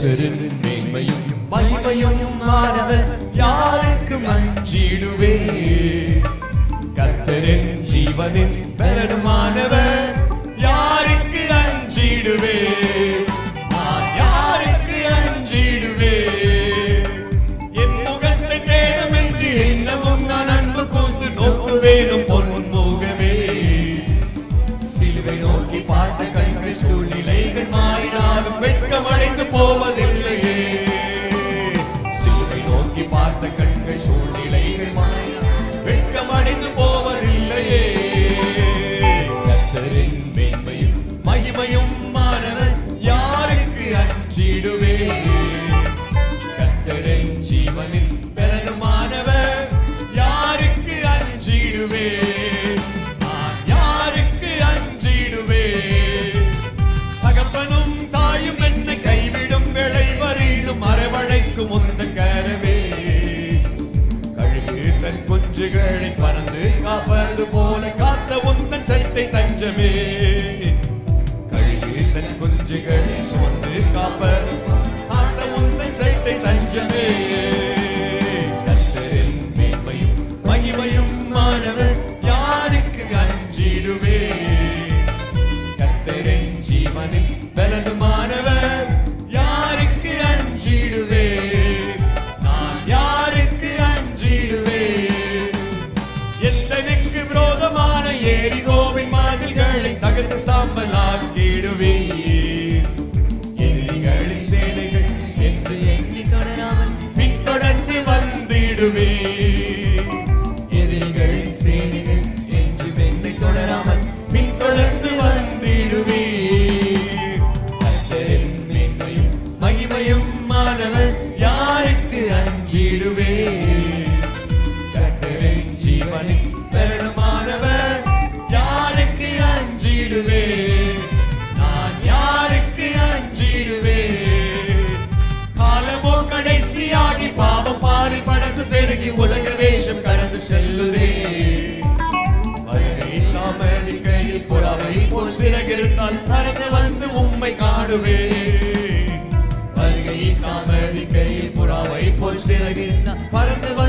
கர்த்தரின் மேன்மையும் மகிமையும் ஆனவர் யாருக்கு மஞ்சிடுவே கர்த்தரின் ஜீவனின் பெருமா விழிகளில் பறந்து காப்பது போல sambal ஆகி பாவம் பாரி படத்து பெருகி உலக வேஷம் கடந்து செல்லுதே. பறந்து வந்து உண்மை காணுவே. வருகையில் அமெரிக்கையில் புறாவை போல் சிறகிருந்தால் பறந்து வந்து